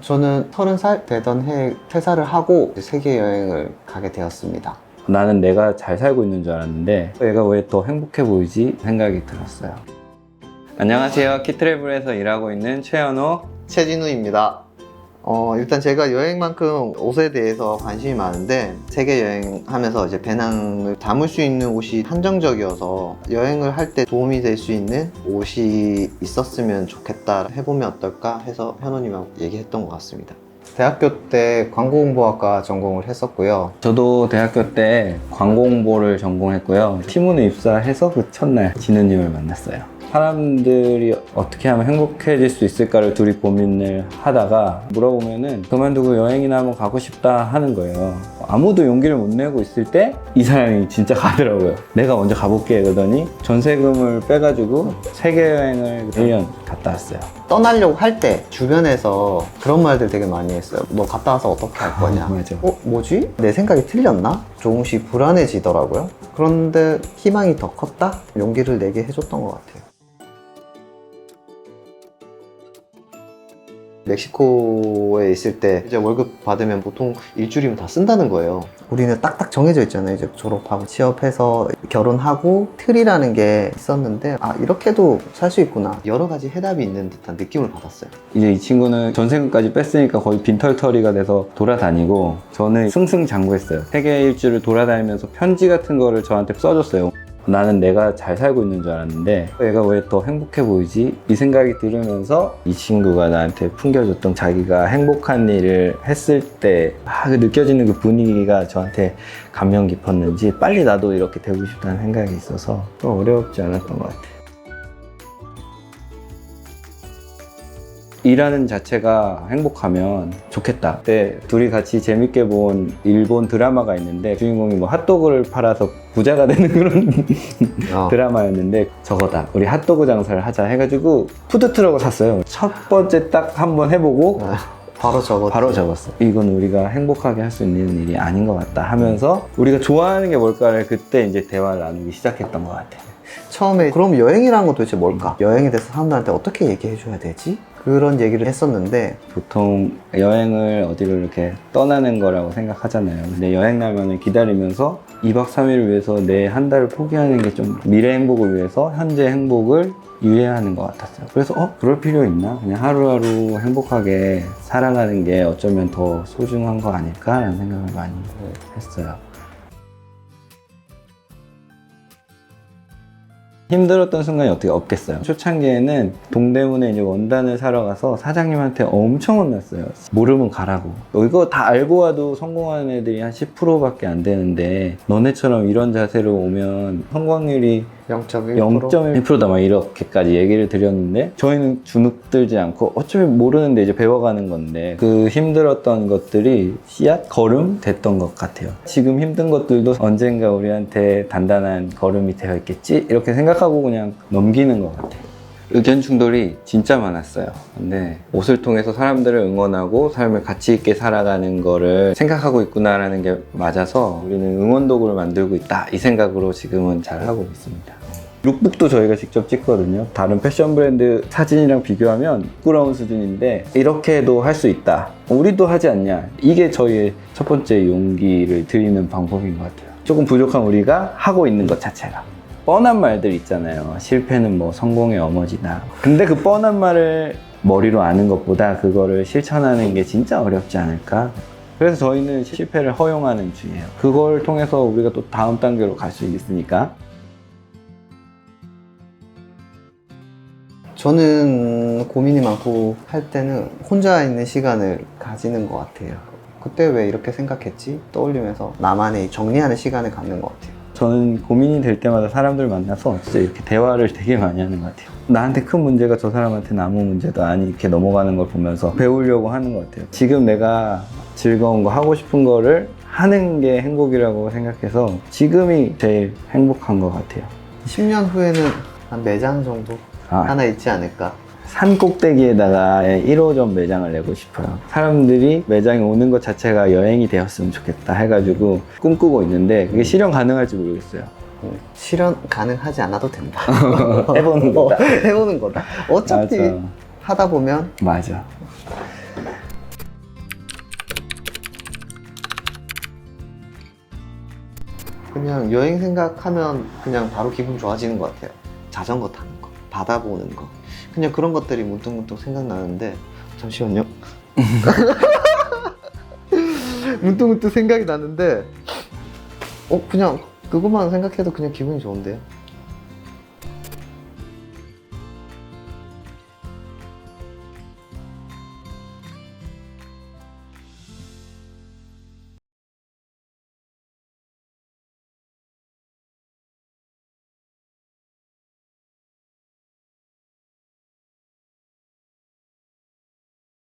저는 30살 되던 해에 퇴사를 하고 세계 여행을 가게 되었습니다. 나는 내가 잘 살고 있는 줄 알았는데 얘가 왜 더 행복해 보이지 생각이 들었어요. 안녕하세요. 키트래블에서 일하고 있는 최현호. 최진우입니다. 어, 일단 제가 여행만큼 옷에 대해서 관심이 많은데 세계 여행하면서 이제 배낭을 담을 수 있는 옷이 한정적이어서 여행을 할 때 도움이 될 수 있는 옷이 있었으면 좋겠다 해보면 어떨까 해서 현호님하고 얘기했던 것 같습니다. 대학교 때 광고홍보학과 전공을 했었고요. 저도 대학교 때 광고 홍보를 전공했고요. 티문에 입사해서 그 첫날 진우님을 만났어요. 사람들이 어떻게 하면 행복해질 수 있을까를 둘이 고민을 하다가 물어보면은 그만두고 여행이나 한번 가고 싶다 하는 거예요. 아무도 용기를 못 내고 있을 때 이 사람이 진짜 가더라고요. 내가 먼저 가볼게 이러더니 전세금을 빼가지고 세계 여행을 1년 갔다 왔어요. 떠나려고 할 때 주변에서 그런 말들 되게 많이 했어요. 너 갔다 와서 어떻게 할 거냐? 아, 맞아. 어, 뭐지? 내 생각이 틀렸나? 조금씩 불안해지더라고요. 그런데 희망이 더 컸다? 용기를 내게 해줬던 것 같아요. 멕시코에 있을 때 이제 월급 받으면 보통 일주일이면 다 쓴다는 거예요. 우리는 딱딱 정해져 있잖아요. 이제 졸업하고 취업해서 결혼하고 틀이라는 게 있었는데 아 이렇게도 살 수 있구나. 여러 가지 해답이 있는 듯한 느낌을 받았어요. 이제 이 친구는 전세금까지 뺐으니까 거의 빈털터리가 돼서 돌아다니고 저는 승승장구했어요. 세계 일주를 돌아다니면서 편지 같은 거를 저한테 써줬어요. 나는 내가 잘 살고 있는 줄 알았는데 얘가 왜 더 행복해 보이지? 이 생각이 들으면서 이 친구가 나한테 풍겨줬던 자기가 행복한 일을 했을 때막 느껴지는 그 분위기가 저한테 감명 깊었는지 빨리 나도 이렇게 되고 싶다는 생각이 있어서 또 어렵지 않았던 것 같아요. 일하는 자체가 행복하면 좋겠다. 그때 둘이 같이 재밌게 본 일본 드라마가 있는데 주인공이 뭐 핫도그를 팔아서 부자가 되는 그런 어. 드라마였는데 저거다. 우리 핫도그 장사를 하자 해가지고 푸드트럭을 샀어요. 첫 번째 딱 한번 해보고 아, 바로 저거 바로 적었어. 이건 우리가 행복하게 할 수 있는 일이 아닌 것 같다 하면서 우리가 좋아하는 게 뭘까를 그때 이제 대화를 나누기 시작했던 것 같아. 처음에 그럼 여행이라는 건 도대체 뭘까? 여행에 대해서 사람들한테 어떻게 얘기해 줘야 되지? 그런 얘기를 했었는데 보통 여행을 어디로 이렇게 떠나는 거라고 생각하잖아요. 근데 여행 나면은 기다리면서 2박 3일을 위해서 내 한 달을 포기하는 게 좀 미래 행복을 위해서 현재 행복을 유예하는 것 같았어요. 그래서 어? 그럴 필요 있나? 그냥 하루하루 행복하게 살아가는 게 어쩌면 더 소중한 거 아닐까라는 생각을 많이 했어요. 힘들었던 순간이 어떻게 없겠어요. 초창기에는 동대문에 이제 원단을 사러 가서 사장님한테 엄청 혼났어요. 모르면 가라고. 이거 다 알고 와도 성공하는 애들이 한 10%밖에 안 되는데 너네처럼 이런 자세로 오면 성공률이 0.1% 0.1%다 막 이렇게까지 얘기를 드렸는데 저희는 주눅들지 않고 어차피 모르는데 이제 배워가는 건데 그 힘들었던 것들이 씨앗 걸음 됐던 것 같아요. 지금 힘든 것들도 언젠가 우리한테 단단한 걸음이 되어 있겠지 이렇게 생각하고 그냥 넘기는 것 같아요. 의견 충돌이 진짜 많았어요. 근데 옷을 통해서 사람들을 응원하고 삶을 가치 있게 살아가는 거를 생각하고 있구나라는 게 맞아서 우리는 응원 도구를 만들고 있다 이 생각으로 지금은 잘 하고 있습니다. 룩북도 저희가 직접 찍거든요. 다른 패션 브랜드 사진이랑 비교하면 부끄러운 수준인데 이렇게도 할 수 있다. 우리도 하지 않냐. 이게 저희의 첫 번째 용기를 드리는 방법인 것 같아요. 조금 부족한 우리가 하고 있는 것 자체가. 뻔한 말들 있잖아요. 실패는 뭐 성공의 어머니다. 근데 그 뻔한 말을 머리로 아는 것보다 그거를 실천하는 게 진짜 어렵지 않을까? 그래서 저희는 실패를 허용하는 주의예요. 그걸 통해서 우리가 또 다음 단계로 갈 수 있으니까. 저는 고민이 많고 할 때는 혼자 있는 시간을 가지는 것 같아요. 그때 왜 이렇게 생각했지? 떠올리면서 나만의 정리하는 시간을 갖는 것 같아요. 저는 고민이 될 때마다 사람들 만나서 진짜 이렇게 대화를 되게 많이 하는 것 같아요. 나한테 큰 문제가 저 사람한테는 아무 문제도 아니 이렇게 넘어가는 걸 보면서 배우려고 하는 것 같아요. 지금 내가 즐거운 거 하고 싶은 거를 하는 게 행복이라고 생각해서 지금이 제일 행복한 것 같아요. 10년 후에는 한 4장 정도 아. 하나 있지 않을까. 산 꼭대기에다가 1호점 매장을 내고 싶어요. 사람들이 매장에 오는 것 자체가 여행이 되었으면 좋겠다 해가지고 꿈꾸고 있는데 그게 실현 가능할지 모르겠어요. 음, 실현 가능하지 않아도 된다. 해보는 거다. 해보는 거다. 어차피 맞아. 하다 보면 맞아. 그냥 여행 생각하면 그냥 바로 기분 좋아지는 것 같아요. 자전거 타는. 거, 바다 보는 거. 그냥 그런 것들이 문득문득 생각나는데, 잠시만요. 문득문득 생각이 나는데, 어, 그냥 그것만 생각해도 그냥 기분이 좋은데요?